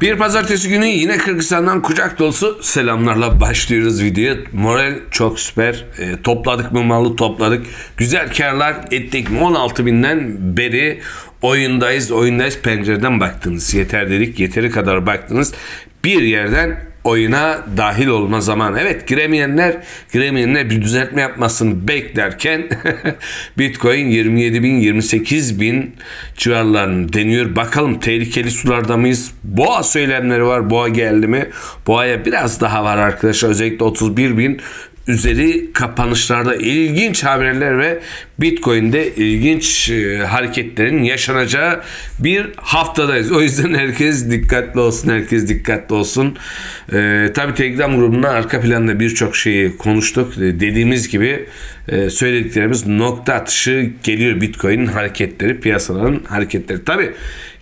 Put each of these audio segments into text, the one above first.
Bir pazartesi günü yine Kırgızistan'dan kucak dolusu selamlarla başlıyoruz videoya. Moral çok süper. E, topladık mı malı topladık. Güzel karlar ettik mi 16 binden beri oyundayız. Oyundayız pencereden baktınız. Yeter dedik. Yeteri kadar baktınız. Bir yerden oyuna dahil olma zamanı. Evet giremeyenler giremeyenler bir düzeltme yapmasını beklerken Bitcoin 27 bin 28 bin civarlarını deniyor. Bakalım tehlikeli sularda mıyız? Boğa söylemleri var. Boğa geldi mi? Boğaya biraz daha var arkadaşlar. Özellikle 31 bin üzeri kapanışlarda ilginç haberler ve Bitcoin'de ilginç e, hareketlerin yaşanacağı bir haftadayız. O yüzden herkes dikkatli olsun, herkes dikkatli olsun. E, tabii Telegram grubunda arka planda birçok şeyi konuştuk. E, dediğimiz gibi e, söylediklerimiz nokta atışı geliyor Bitcoin'in hareketleri, piyasaların hareketleri. Tabii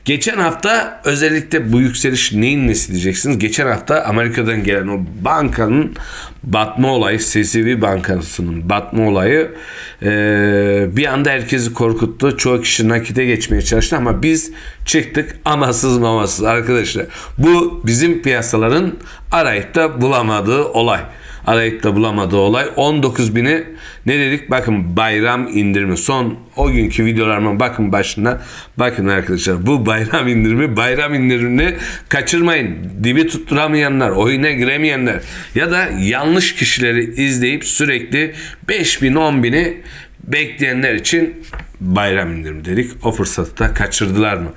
Geçen hafta özellikle bu yükseliş neyin nesi diyeceksiniz. Geçen hafta Amerika'dan gelen o bankanın batma olayı, CCV Bankası'nın batma olayı e, bir anda herkesi korkuttu. Çoğu kişi nakite geçmeye çalıştı ama biz çıktık amasız mamasız arkadaşlar. Bu bizim piyasaların arayıp da bulamadığı olay arayıp da bulamadığı olay. 19 bini ne dedik? Bakın bayram indirimi. Son o günkü videolarıma bakın başına. Bakın arkadaşlar bu bayram indirimi bayram indirimini kaçırmayın. Dibi tutturamayanlar, oyuna giremeyenler ya da yanlış kişileri izleyip sürekli 5 bin 10 bini bekleyenler için bayram indirimi dedik. O fırsatı da kaçırdılar mı?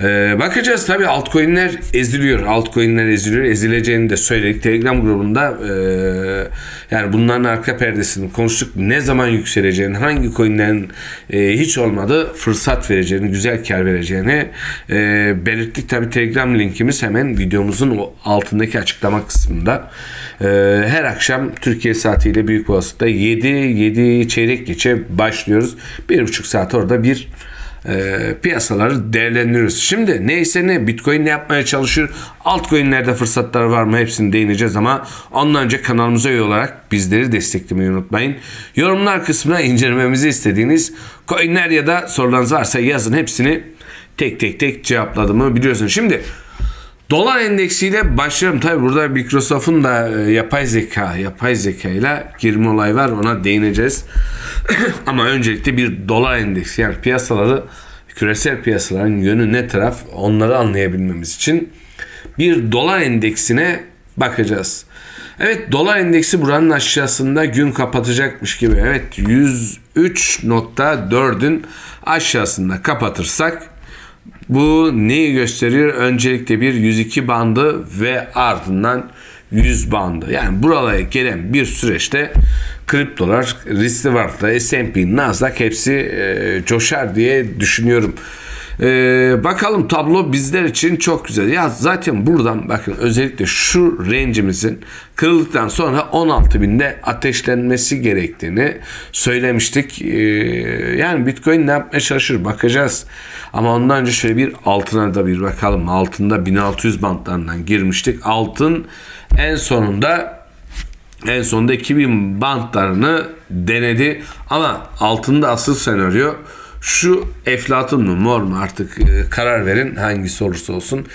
Ee, bakacağız tabii altcoin'ler eziliyor. Altcoin'ler eziliyor. Ezileceğini de söyledik. Telegram grubunda e, yani bunların arka perdesini konuştuk. Ne zaman yükseleceğini, hangi coin'lerin e, hiç olmadı fırsat vereceğini, güzel kar vereceğini e, belirttik. Tabii Telegram linkimiz hemen videomuzun o altındaki açıklama kısmında. E, her akşam Türkiye saatiyle büyük olasılıkla 7 7 çeyrek geçe başlıyoruz. Bir buçuk saat orada bir e, piyasaları değerlendiriyoruz. Şimdi neyse ne Bitcoin ne yapmaya çalışıyor? Altcoin'lerde fırsatlar var mı? Hepsini değineceğiz ama ondan önce kanalımıza üye olarak bizleri desteklemeyi unutmayın. Yorumlar kısmına incelememizi istediğiniz coinler ya da sorularınız varsa yazın hepsini tek tek tek cevapladığımı biliyorsunuz. Şimdi Dolar endeksiyle başlayalım. Tabi burada Microsoft'un da e, yapay zeka, yapay zeka ile girme olay var. Ona değineceğiz. Ama öncelikle bir dolar endeksi yani piyasaları, küresel piyasaların yönü ne taraf onları anlayabilmemiz için bir dolar endeksine bakacağız. Evet dolar endeksi buranın aşağısında gün kapatacakmış gibi. Evet 103.4'ün aşağısında kapatırsak bu neyi gösteriyor? Öncelikle bir 102 bandı ve ardından 100 bandı. Yani buralara gelen bir süreçte kriptolar, riskli varlıklar, S&P, Nasdaq hepsi e, coşar diye düşünüyorum. Ee, bakalım tablo bizler için çok güzel. Ya zaten buradan bakın özellikle şu range'imizin kırıldıktan sonra 16 binde ateşlenmesi gerektiğini söylemiştik. Ee, yani Bitcoin ne yapmaya çalışır bakacağız. Ama ondan önce şöyle bir altına da bir bakalım. Altında 1600 bantlarından girmiştik. Altın en sonunda en sonunda 2000 bantlarını denedi ama altında asıl senaryo şu Eflatun mu mor mu artık e, karar verin hangisi olursa olsun.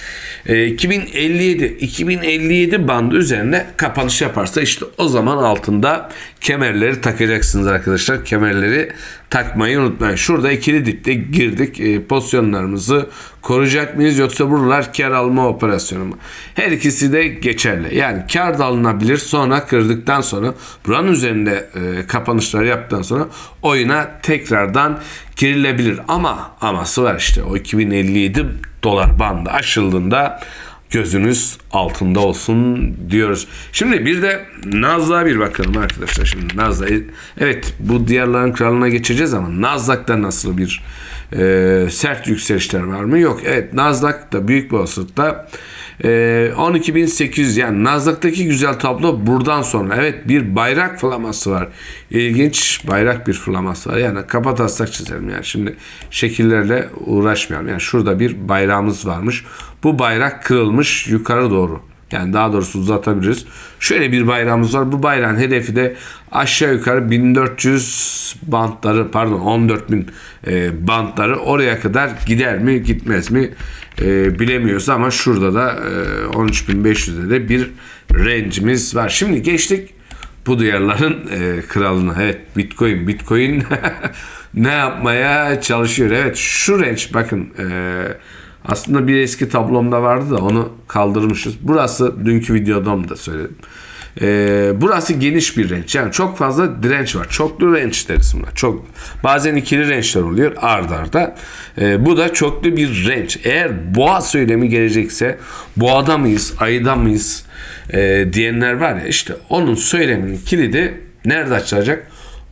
E, 2057 2057 bandı üzerine kapanış yaparsa işte o zaman altında kemerleri takacaksınız arkadaşlar. Kemerleri takmayı unutmayın. Şurada ikili dipte girdik. E, pozisyonlarımızı koruyacak mıyız yoksa buralar kar alma operasyonu mu? Her ikisi de geçerli. Yani kar da alınabilir. Sonra kırdıktan sonra buranın üzerinde e, kapanışlar yaptıktan sonra oyuna tekrardan girilebilir. Ama aması var işte o 2057 dolar bandı aşıldığında gözünüz altında olsun diyoruz. Şimdi bir de Nasdaq'a bir bakalım arkadaşlar. Şimdi Nasdaq evet bu diğerlerin kralına geçeceğiz ama Nasdaq'ta nasıl bir e, sert yükselişler var mı? Yok. Evet Nasdaq'ta büyük bir olasılıkla e, 12.800 yani Nasdaq'taki güzel tablo buradan sonra. Evet bir bayrak flaması var. İlginç bayrak bir flaması var. Yani kapat taslak çizelim yani. Şimdi şekillerle uğraşmayalım. Yani şurada bir bayrağımız varmış. Bu bayrak kırılmış yukarı doğru. Yani daha doğrusu uzatabiliriz. Şöyle bir bayrağımız var. Bu bayrağın hedefi de aşağı yukarı 1400 bantları pardon 14000 e, bantları oraya kadar gider mi gitmez mi e, bilemiyoruz ama şurada da e, 13500'de de bir range'imiz var. Şimdi geçtik bu duyarların e, kralına. Evet Bitcoin Bitcoin ne yapmaya çalışıyor? Evet şu range bakın e, aslında bir eski tablomda vardı da onu kaldırmışız. Burası dünkü videoda da söyledim. Ee, burası geniş bir renç. Yani çok fazla direnç var. Çoklu renç deriz buna. Çok, bazen ikili rençler oluyor ard arda. Ee, bu da çoklu bir renç. Eğer boğa söylemi gelecekse boğada mıyız, ayıda mıyız e, diyenler var ya işte onun söyleminin kilidi nerede açılacak?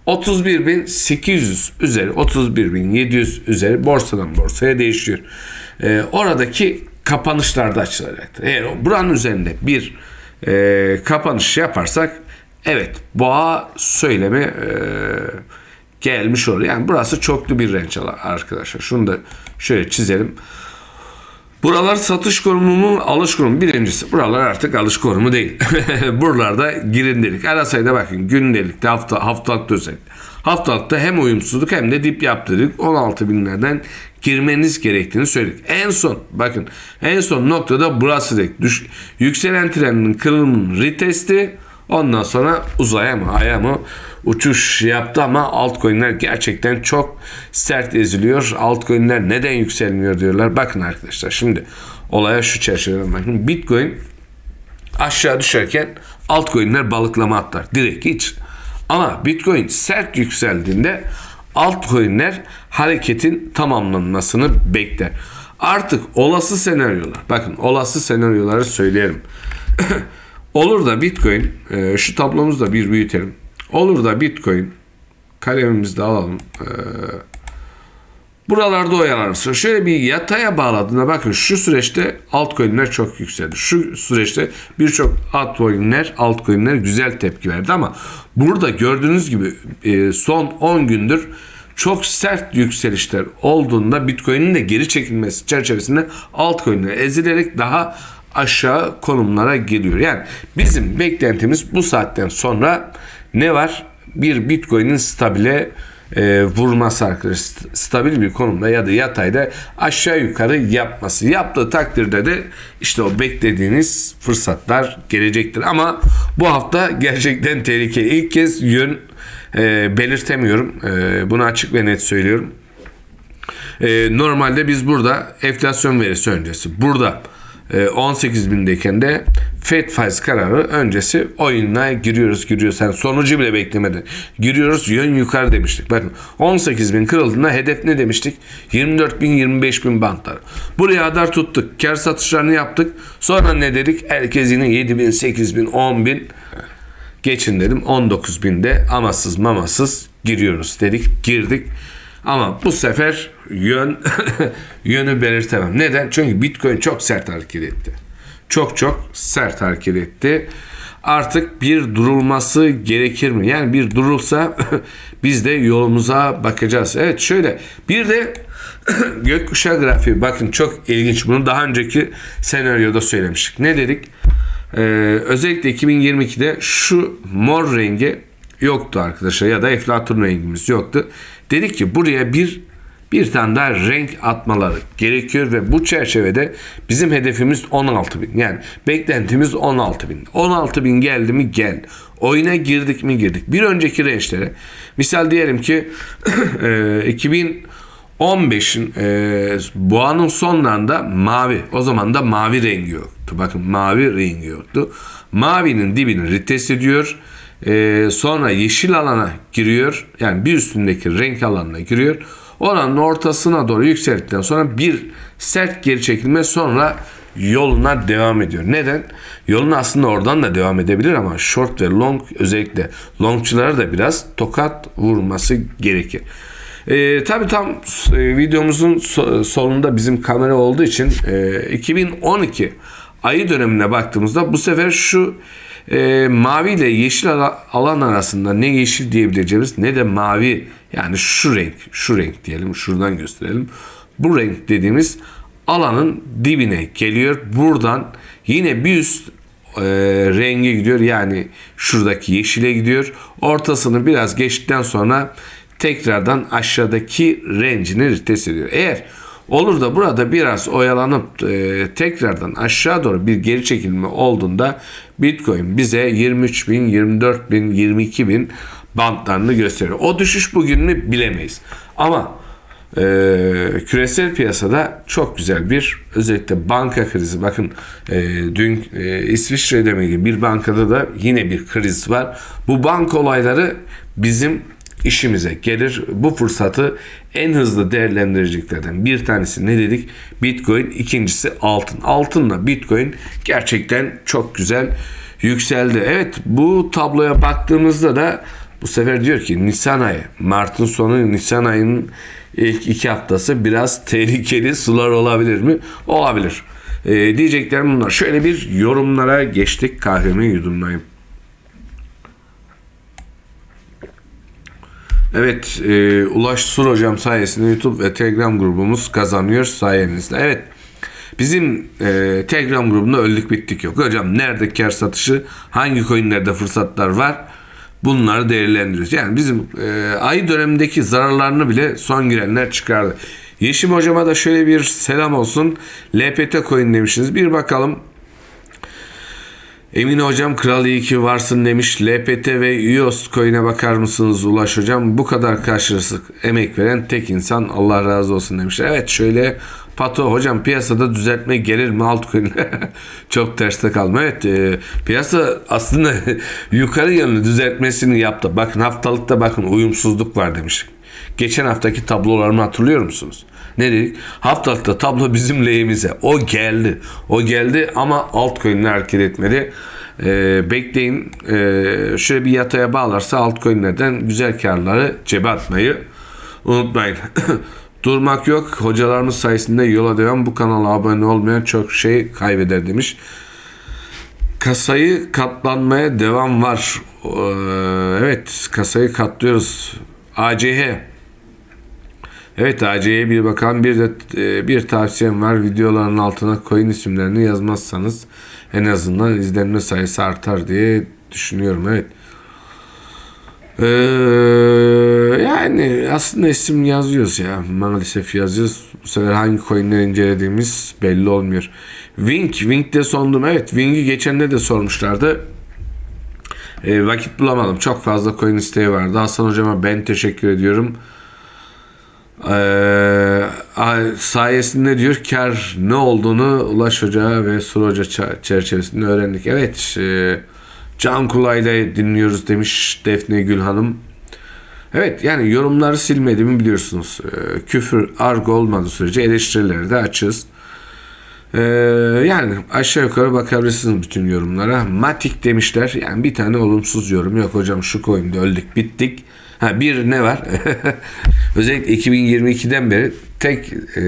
31.800 üzeri 31.700 üzeri borsadan borsaya değişiyor. Ee, oradaki kapanışlarda açılacaktır. Eğer buranın üzerinde bir e, kapanış yaparsak evet boğa söylemi e, gelmiş olur. Yani burası çoklu bir renç arkadaşlar. Şunu da şöyle çizelim. Buralar satış konumu mu alış konumu birincisi. Buralar artık alış konumu değil. Buralarda girindelik. Ara bakın gündelikte hafta, haftalıkta özellikle. Haftalıkta hem uyumsuzluk hem de dip yaptırdık. 16 binlerden girmeniz gerektiğini söyledik. En son bakın en son noktada burası dedik. Düş, yükselen trendin kırılımının retesti ondan sonra uzaya mı aya mı uçuş yaptı ama altcoin'ler gerçekten çok sert eziliyor. Altcoin'ler neden yükselmiyor diyorlar. Bakın arkadaşlar şimdi olaya şu çerçeveden bakın. Bitcoin aşağı düşerken altcoin'ler balıklama atlar. Direkt hiç. Ama Bitcoin sert yükseldiğinde altcoin'ler hareketin tamamlanmasını bekler. Artık olası senaryolar. Bakın olası senaryoları söyleyelim. Olur da Bitcoin e, şu tablomuzu da bir büyütelim. Olur da Bitcoin kalemimizi de alalım. E, buralarda oyalanırsa şöyle bir yataya bağladığında bakın şu süreçte altcoin'ler çok yükseldi. Şu süreçte birçok altcoin'ler altcoin'ler güzel tepki verdi ama burada gördüğünüz gibi e, son 10 gündür çok sert yükselişler olduğunda Bitcoin'in de geri çekilmesi çerçevesinde altcoin'ler ezilerek daha aşağı konumlara geliyor. Yani bizim beklentimiz bu saatten sonra ne var? Bir Bitcoin'in stabile e, vurması arkadaşlar. Stabil bir konumda ya da yatayda aşağı yukarı yapması. Yaptığı takdirde de işte o beklediğiniz fırsatlar gelecektir. Ama bu hafta gerçekten tehlikeli. İlk kez yön e, belirtemiyorum. E, bunu açık ve net söylüyorum. E, normalde biz burada enflasyon verisi öncesi. Burada 18 e, bindeyken de FED faiz kararı öncesi oyuna giriyoruz giriyoruz. Yani sonucu bile beklemeden giriyoruz yön yukarı demiştik. Bakın 18 bin kırıldığında hedef ne demiştik? 24 bin 25 bin bantlar. Buraya kadar tuttuk. Kar satışlarını yaptık. Sonra ne dedik? Herkes yine 7 bin 8 bin 10 bin geçin dedim. 19 binde amasız mamasız giriyoruz dedik. Girdik. Ama bu sefer yön yönü belirtemem. Neden? Çünkü Bitcoin çok sert hareket etti. Çok çok sert hareket etti. Artık bir durulması gerekir mi? Yani bir durulsa biz de yolumuza bakacağız. Evet şöyle bir de gökkuşağı grafiği bakın çok ilginç. Bunu daha önceki senaryoda söylemiştik. Ne dedik? Ee, özellikle 2022'de şu mor rengi yoktu arkadaşlar ya da eflatun rengimiz yoktu. Dedik ki buraya bir bir tane daha renk atmaları gerekiyor ve bu çerçevede bizim hedefimiz 16 bin. Yani beklentimiz 16 bin. 16 bin geldi mi gel. Oyuna girdik mi girdik. Bir önceki rençlere misal diyelim ki 2015'in e, boğanın sonlarında mavi. O zaman da mavi rengi yoktu. Bakın mavi rengi yoktu. Mavinin dibini retest ediyor e, sonra yeşil alana giriyor. Yani bir üstündeki renk alanına giriyor. Oranın ortasına doğru yükseldikten sonra bir sert geri çekilme sonra yoluna devam ediyor. Neden? Yoluna aslında oradan da devam edebilir ama short ve long özellikle longçulara da biraz tokat vurması gerekir. Ee, tabii tam e, videomuzun so, solunda bizim kamera olduğu için e, 2012 ayı dönemine baktığımızda bu sefer şu e, mavi ile yeşil alan arasında ne yeşil diyebileceğimiz ne de mavi yani şu renk şu renk diyelim şuradan gösterelim. Bu renk dediğimiz alanın dibine geliyor. Buradan yine bir üst e, rengi gidiyor. Yani şuradaki yeşile gidiyor. Ortasını biraz geçtikten sonra tekrardan aşağıdaki rencini rites ediyor. Eğer olur da burada biraz oyalanıp e, tekrardan aşağı doğru bir geri çekilme olduğunda Bitcoin bize 23 bin, 24 bin, 22 bin bantlarını gösteriyor. O düşüş bugün mü bilemeyiz. Ama e, küresel piyasada çok güzel bir özellikle banka krizi. Bakın e, dün e, İsviçre'de mi bir bankada da yine bir kriz var. Bu banka olayları bizim işimize gelir. Bu fırsatı en hızlı değerlendireceklerden bir tanesi ne dedik? Bitcoin, ikincisi altın. Altınla Bitcoin gerçekten çok güzel yükseldi. Evet bu tabloya baktığımızda da bu sefer diyor ki Nisan ayı, Mart'ın sonu Nisan ayının ilk iki haftası biraz tehlikeli sular olabilir mi? Olabilir. Ee, diyeceklerim bunlar. Şöyle bir yorumlara geçtik. Kahvemi yudumlayayım. Evet, e, Ulaş Sur hocam sayesinde YouTube ve Telegram grubumuz kazanıyor sayenizde. Evet, bizim e, Telegram grubunda öldük bittik yok. Hocam nerede kar satışı, hangi coinlerde fırsatlar var bunları değerlendiriyoruz. Yani bizim e, ay dönemindeki zararlarını bile son girenler çıkardı. Yeşim hocama da şöyle bir selam olsun. LPT coin demişsiniz. Bir bakalım Emin hocam kral iyi ki varsın demiş. LPT ve EOS coin'e bakar mısınız Ulaş hocam? Bu kadar karşılıksız emek veren tek insan Allah razı olsun demiş. Evet şöyle Pato hocam piyasada düzeltme gelir mi altcoin? Çok terste kalma. Evet e, piyasa aslında yukarı yönlü düzeltmesini yaptı. Bakın haftalıkta bakın uyumsuzluk var demiştik. Geçen haftaki tablolarımı hatırlıyor musunuz? Ne dedik? Haftalıkta tablo bizim lehimize. O geldi. O geldi ama altcoin'ler hareket etmedi. Ee, bekleyin. Ee, şöyle bir yataya bağlarsa altcoin'lerden güzel karları cebe atmayı unutmayın. Durmak yok. Hocalarımız sayesinde yola devam. Bu kanala abone olmayan çok şey kaybeder demiş. Kasayı katlanmaya devam var. Ee, evet kasayı katlıyoruz. ACH Evet AC'ye bir bakalım. Bir de e, bir tavsiyem var. Videoların altına coin isimlerini yazmazsanız en azından izlenme sayısı artar diye düşünüyorum. Evet. Ee, yani aslında isim yazıyoruz ya. Maalesef yazıyoruz. Bu sefer hangi coinleri incelediğimiz belli olmuyor. Wink. Wink'te sondum. Evet Wink'i geçende de sormuşlardı. E, vakit bulamadım. Çok fazla coin isteği vardı. Hasan hocama ben teşekkür ediyorum. Ee, sayesinde diyor kar ne olduğunu Ulaş Hoca ve Sur Hoca çerçevesinde öğrendik. Evet e, Can Kulay'la dinliyoruz demiş Defne Gül Hanım. Evet yani yorumları silmediğimi biliyorsunuz. E, küfür, argo olmadığı sürece eleştirileri de açığız. Ee, yani aşağı yukarı bakabilirsiniz bütün yorumlara. Matik demişler. Yani bir tane olumsuz yorum yok hocam şu koyunda öldük bittik. Ha bir ne var? Özellikle 2022'den beri tek e,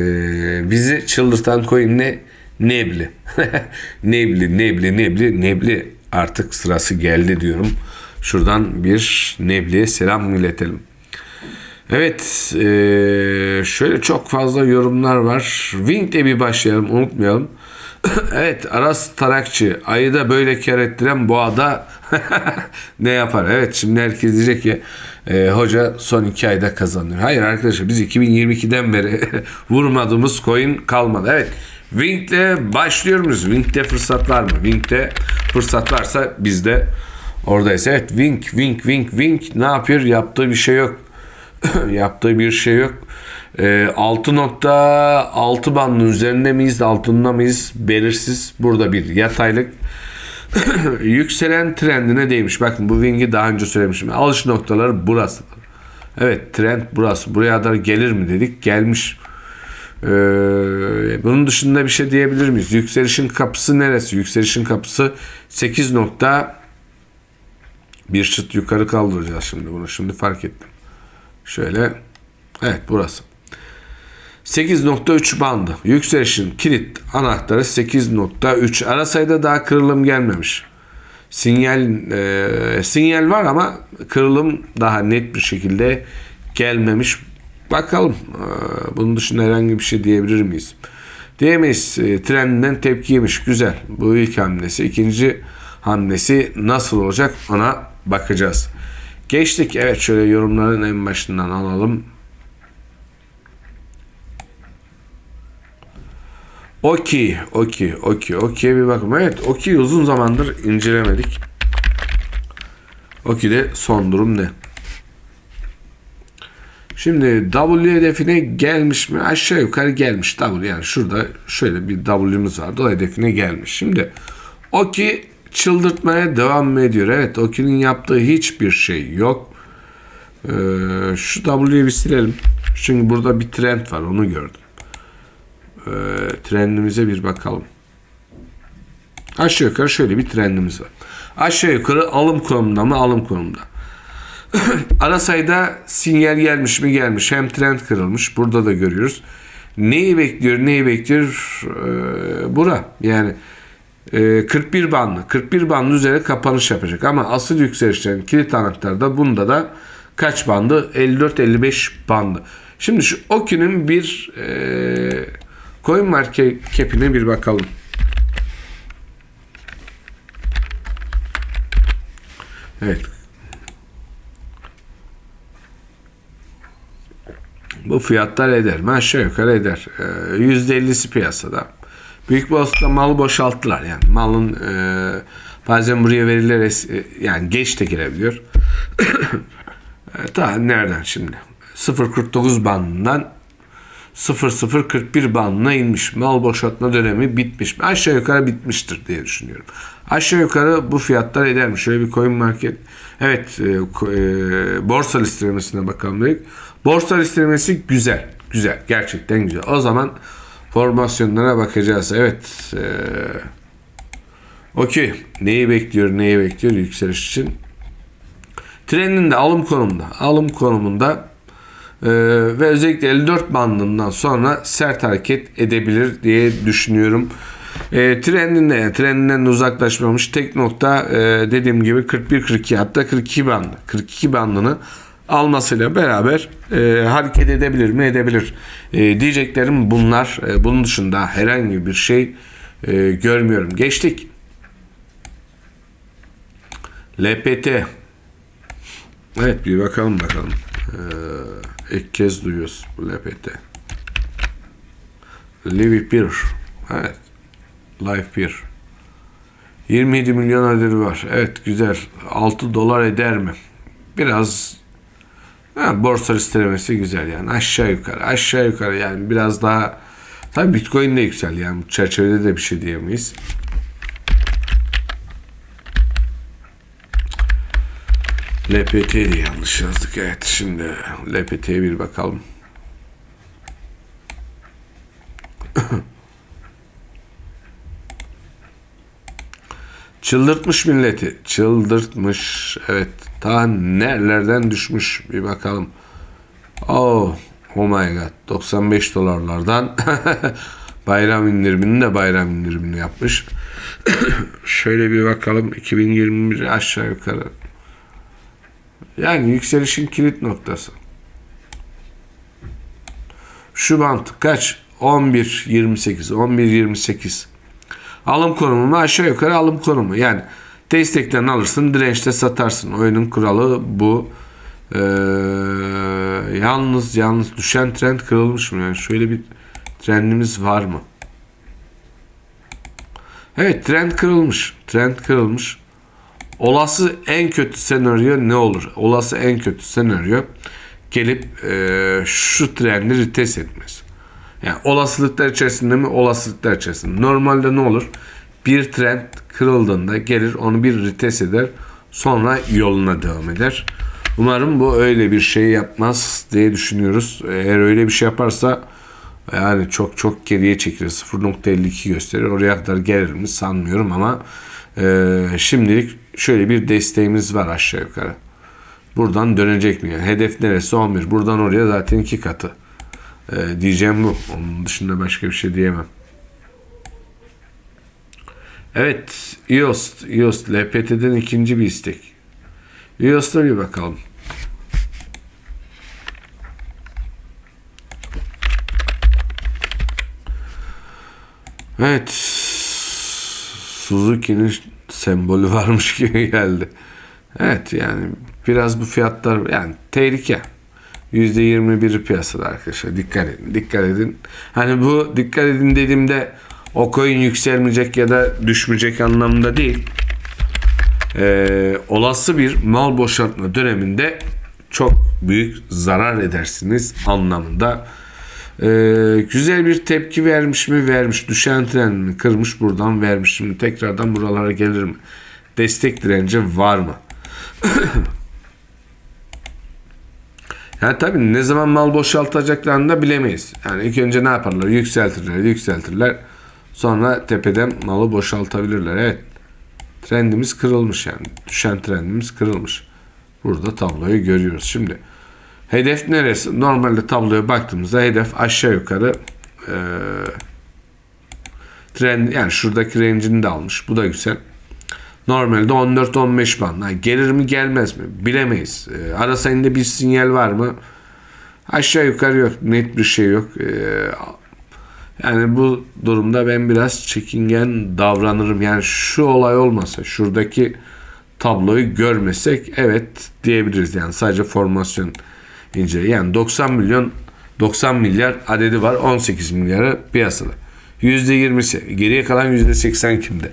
bizi çıldırtan coin ne? Nebli. nebli, nebli, nebli, nebli artık sırası geldi diyorum. Şuradan bir Nebli'ye selam iletelim. Evet, e, şöyle çok fazla yorumlar var. Wing'de bir başlayalım, unutmayalım. evet, Aras Tarakçı, ayı da böyle kar ettiren boğada ne yapar? Evet, şimdi herkes diyecek ki e, hoca son iki ayda kazanıyor. Hayır arkadaşlar biz 2022'den beri vurmadığımız coin kalmadı. Evet, Wing'le başlıyor muyuz? Wing'de fırsat var mı? Wing'de fırsat varsa biz de oradayız. Evet, Wing, Wing, Wing, Wing ne yapıyor? Yaptığı bir şey yok. Yaptığı bir şey yok. E, 6.6 bandın üzerinde miyiz, altında mıyız? Belirsiz. Burada bir yataylık. Yükselen trendine değmiş. Bakın bu Wing'i daha önce söylemişim. Alış noktaları burası. Evet trend burası. Buraya kadar gelir mi dedik. Gelmiş. Ee, bunun dışında bir şey diyebilir miyiz? Yükselişin kapısı neresi? Yükselişin kapısı 8 nokta bir çıt yukarı kaldıracağız şimdi bunu. Şimdi fark ettim. Şöyle. Evet burası. 8.3 bandı. Yükselişin kilit anahtarı 8.3. Ara sayıda daha kırılım gelmemiş. Sinyal e, sinyal var ama kırılım daha net bir şekilde gelmemiş. Bakalım. E, bunun dışında herhangi bir şey diyebilir miyiz? Diyemeyiz e, trendinden tepki yemiş. Güzel. Bu ilk hamlesi. İkinci hamlesi nasıl olacak ona bakacağız. Geçtik. Evet şöyle yorumların en başından alalım. Okey, okey, okey, okey bir bakın. Evet, okey uzun zamandır incelemedik. Okey'de son durum ne? Şimdi W hedefine gelmiş mi? Aşağı yukarı gelmiş W. Yani şurada şöyle bir W'muz vardı. O hedefine gelmiş. Şimdi Oki çıldırtmaya devam ediyor? Evet Oki'nin yaptığı hiçbir şey yok. Ee, şu W'yi bir silelim. Çünkü burada bir trend var. Onu gördüm. Ee, trendimize bir bakalım. Aşağı yukarı şöyle bir trendimiz var. Aşağı yukarı alım konumunda mı? Alım konumunda. Ara sayıda sinyal gelmiş mi gelmiş. Hem trend kırılmış. Burada da görüyoruz. Neyi bekliyor neyi bekliyor ee, bura. Yani e, 41 bandlı. 41 bandlı üzere kapanış yapacak. Ama asıl yükselişlerin kilit anahtarda bunda da kaç bandı? 54-55 bandı. Şimdi şu Oki'nin bir e, coin market cap'ine bir bakalım. Evet Bu fiyatlar eder mi? Aşağı yukarı eder. Ee, %50'si piyasada. Büyük olasılıkla malı boşalttılar. Yani malın e, bazen buraya veriler es- e, yani geç de girebiliyor. e, daha nereden şimdi? 0.49 bandından 0041 bandına inmiş. Mal boşaltma dönemi bitmiş. Aşağı yukarı bitmiştir diye düşünüyorum. Aşağı yukarı bu fiyatlar eder mi? Şöyle bir coin market. Evet e, e, borsa listelemesine bakalım dedik. Borsa listelemesi güzel. Güzel. Gerçekten güzel. O zaman formasyonlara bakacağız. Evet. E, Okey. Neyi bekliyor? Neyi bekliyor yükseliş için? Trendin de alım konumunda. Alım konumunda ee, ve özellikle 54 bandından sonra sert hareket edebilir diye düşünüyorum. E, trendinde yani trendinden de uzaklaşmamış tek nokta e, dediğim gibi 41-42 hatta 42 bandı. 42 bandını almasıyla beraber e, hareket edebilir mi? Edebilir. E, diyeceklerim bunlar. E, bunun dışında herhangi bir şey e, görmüyorum. Geçtik. LPT. Evet bir bakalım bakalım. Ee, ilk kez duyuyoruz bu LPT. Livy Peer. Evet. Live Peer. 27 milyon adedi var. Evet güzel. 6 dolar eder mi? Biraz ha, borsa listelemesi güzel yani. Aşağı yukarı. Aşağı yukarı yani biraz daha tabii Bitcoin de yüksel yani. Bu çerçevede de bir şey diyemeyiz. LPT diye yanlış yazdık. Evet şimdi LPT'ye bir bakalım. Çıldırtmış milleti. Çıldırtmış. Evet. Ta nerelerden düşmüş. Bir bakalım. Oh, oh my god. 95 dolarlardan bayram indirimini de bayram indirimini yapmış. Şöyle bir bakalım. 2021 aşağı yukarı. Yani yükselişin kilit noktası. Şu bant kaç? 11 28 11 28. Alım konumu mu? Aşağı yukarı alım konumu. Yani destekten alırsın, dirençte satarsın. Oyunun kuralı bu. Ee, yalnız yalnız düşen trend kırılmış mı? Yani şöyle bir trendimiz var mı? Evet trend kırılmış. Trend kırılmış. Olası en kötü senaryo ne olur? Olası en kötü senaryo gelip e, şu trendi retest etmesi. Yani olasılıklar içerisinde mi? Olasılıklar içerisinde. Normalde ne olur? Bir trend kırıldığında gelir onu bir retest eder. Sonra yoluna devam eder. Umarım bu öyle bir şey yapmaz diye düşünüyoruz. Eğer öyle bir şey yaparsa yani çok çok geriye çekilir. 0.52 gösterir. Oraya kadar gelir mi sanmıyorum ama e, şimdilik şöyle bir desteğimiz var aşağı yukarı. Buradan dönecek mi? Yani hedef neresi 11. Buradan oraya zaten iki katı. Ee, diyeceğim bu. Onun dışında başka bir şey diyemem. Evet. EOS. EOS. LPT'den ikinci bir istek. EOS'ta bir bakalım. Evet. Suzuki'nin sembolü varmış gibi geldi. Evet yani biraz bu fiyatlar yani tehlike. %21'i piyasada arkadaşlar. Dikkat edin. Dikkat edin. Hani bu dikkat edin dediğimde o coin yükselmeyecek ya da düşmeyecek anlamında değil. Ee, olası bir mal boşaltma döneminde çok büyük zarar edersiniz anlamında. Ee, güzel bir tepki vermiş mi? Vermiş. Düşen trendini kırmış buradan vermiş. Şimdi tekrardan buralara gelir mi? Destek direnci var mı? Yani tabii ne zaman mal boşaltacaklarını da bilemeyiz. Yani ilk önce ne yaparlar? Yükseltirler, yükseltirler. Sonra tepeden malı boşaltabilirler. Evet. Trendimiz kırılmış yani. Düşen trendimiz kırılmış. Burada tabloyu görüyoruz. Şimdi hedef neresi? Normalde tabloya baktığımızda hedef aşağı yukarı e, trend yani şuradaki range'ini de almış. Bu da güzel. Normalde 14-15 band. Gelir mi gelmez mi? Bilemeyiz. E, ara sayında bir sinyal var mı? Aşağı yukarı yok. Net bir şey yok. E, yani bu durumda ben biraz çekingen davranırım. Yani şu olay olmasa, şuradaki tabloyu görmesek evet diyebiliriz. Yani sadece formasyon ince. Yani 90 milyon 90 milyar adedi var. 18 milyarı piyasada. %20'si. Geriye kalan %80 kimde?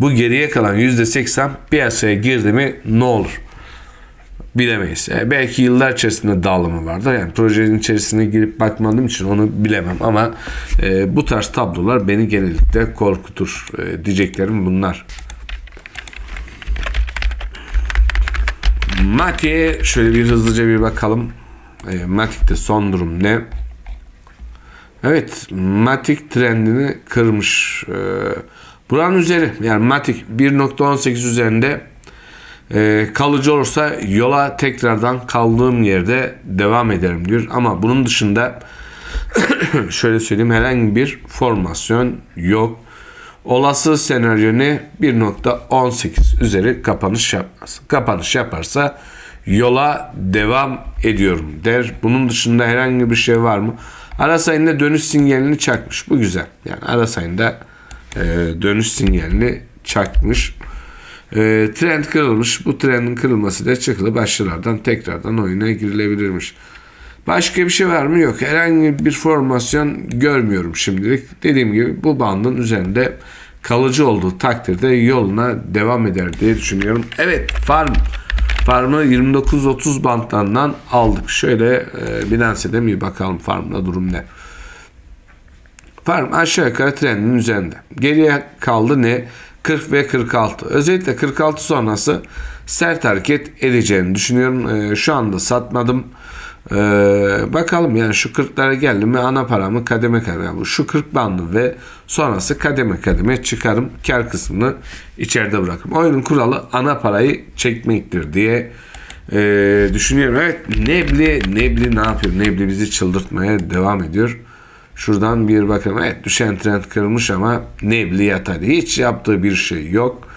Bu geriye kalan %80 piyasaya girdi mi ne olur? Bilemeyiz. Yani belki yıllar içerisinde dağılımı vardır. Yani projenin içerisine girip bakmadığım için onu bilemem ama e, bu tarz tablolar beni genellikle korkutur. E, diyeceklerim bunlar. Matik'e şöyle bir hızlıca bir bakalım. E, Matik'te son durum ne? Evet, Matik trendini kırmış. E, buranın üzeri yani Matik 1.18 üzerinde e, kalıcı olursa yola tekrardan kaldığım yerde devam ederim diyor. Ama bunun dışında şöyle söyleyeyim herhangi bir formasyon yok. Olası senaryo ne? 1.18 üzeri kapanış yapmaz. Kapanış yaparsa yola devam ediyorum der. Bunun dışında herhangi bir şey var mı? Ara sayında dönüş sinyalini çakmış. Bu güzel. Yani ara sayında e, dönüş sinyalini çakmış. E, trend kırılmış. Bu trendin kırılması da çıkılı başlardan tekrardan oyuna girilebilirmiş. Başka bir şey var mı? Yok. Herhangi bir formasyon görmüyorum şimdilik. Dediğim gibi bu bandın üzerinde kalıcı olduğu takdirde yoluna devam eder diye düşünüyorum. Evet farm. Farm'ı 29-30 bantlarından aldık. Şöyle e, Binance'de bir bakalım farmda durum ne. Farm aşağı yukarı trendin üzerinde. Geriye kaldı ne? 40 ve 46. Özellikle 46 sonrası sert hareket edeceğini düşünüyorum. E, şu anda satmadım. Ee, bakalım yani şu 40'lara geldi mi ana paramı kademe kademe şu 40 bandı ve sonrası kademe kademe çıkarım kar kısmını içeride bırakırım. Oyunun kuralı ana parayı çekmektir diye e, düşünüyorum. Evet Nebli Nebli ne yapıyor? Nebli bizi çıldırtmaya devam ediyor. Şuradan bir bakalım. Evet düşen trend kırmış ama Nebli yatar. Hiç yaptığı bir şey yok.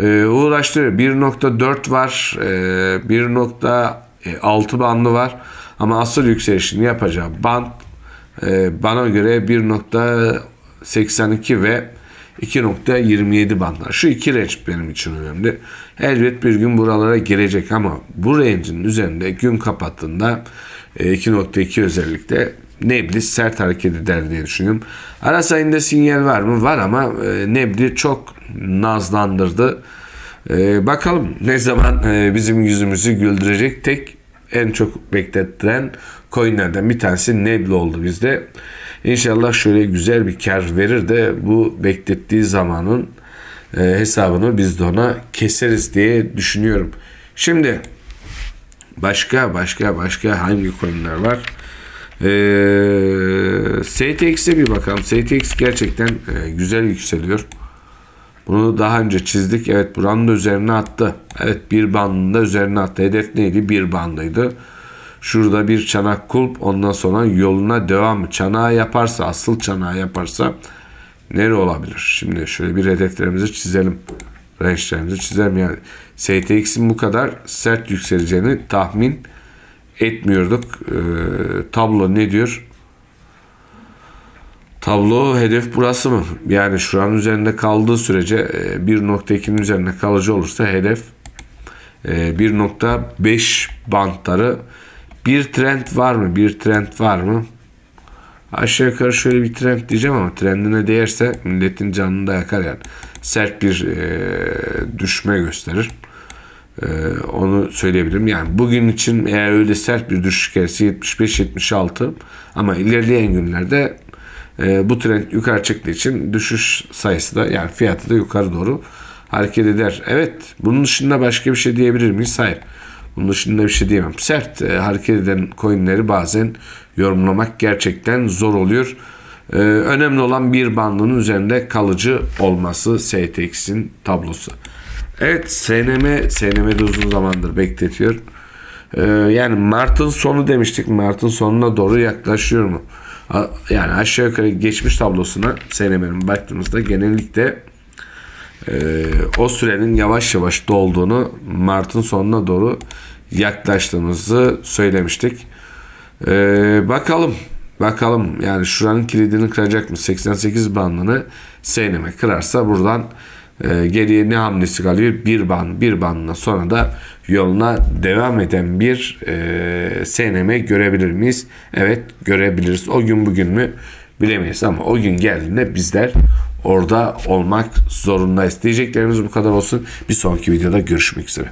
Ee, uğraştırıyor. 1.4 var. Ee, 1.6 bandı var. Ama asıl yükselişini yapacağı band e, bana göre 1.82 ve 2.27 bandlar. Şu iki range benim için önemli. Elbet bir gün buralara gelecek ama bu range'in üzerinde gün kapattığında e, 2.2 özellikle Nebli sert hareket eder diye düşünüyorum. Ara sayında sinyal var mı? Var ama e, Nebli çok nazlandırdı. E, bakalım ne zaman e, bizim yüzümüzü güldürecek tek en çok beklettiren coinlerden bir tanesi Nebula oldu bizde. İnşallah şöyle güzel bir kar verir de bu beklettiği zamanın e, hesabını biz de ona keseriz diye düşünüyorum. Şimdi başka başka başka hangi coinler var? Ee, STX'e bir bakalım. STX gerçekten e, güzel yükseliyor. Bunu daha önce çizdik. Evet buranın da üzerine attı. Evet bir bandında üzerine attı. Hedef neydi? Bir bandıydı. Şurada bir çanak kulp ondan sonra yoluna devam. Çanağı yaparsa asıl çanağı yaparsa nere olabilir? Şimdi şöyle bir hedeflerimizi çizelim. Range'lerimizi çizelim. Yani STX'in bu kadar sert yükseleceğini tahmin etmiyorduk. Ee, tablo ne diyor? Tablo hedef burası mı? Yani şuranın üzerinde kaldığı sürece e, 1.2'nin üzerinde kalıcı olursa hedef e, 1.5 bantları bir trend var mı? Bir trend var mı? Aşağı yukarı şöyle bir trend diyeceğim ama trendine değerse milletin canını da yakar yani. Sert bir e, düşme gösterir. E, onu söyleyebilirim. Yani bugün için eğer öyle sert bir düşüş gelirse 75-76 ama ilerleyen günlerde e, bu trend yukarı çıktığı için düşüş sayısı da yani fiyatı da yukarı doğru hareket eder. Evet bunun dışında başka bir şey diyebilir miyiz? Hayır. Bunun dışında bir şey diyemem. Sert e, hareket eden coinleri bazen yorumlamak gerçekten zor oluyor. E, önemli olan bir bandının üzerinde kalıcı olması STX'in tablosu. Evet SNM, SNM'de uzun zamandır bekletiyor. E, yani Mart'ın sonu demiştik. Mart'ın sonuna doğru yaklaşıyor mu? Yani aşağı yukarı geçmiş tablosuna SNM'nin baktığımızda genellikle ee, o sürenin yavaş yavaş dolduğunu Mart'ın sonuna doğru yaklaştığımızı söylemiştik. Ee, bakalım bakalım. Yani şuranın kilidini kıracak mı? 88 bandını SNM kırarsa buradan e, geriye ne hamlesi kalıyor bir band bir bandına sonra da yoluna devam eden bir e, SNM görebilir miyiz evet görebiliriz o gün bugün mü bilemeyiz ama o gün geldiğinde bizler orada olmak zorundayız. Diyeceklerimiz bu kadar olsun. Bir sonraki videoda görüşmek üzere.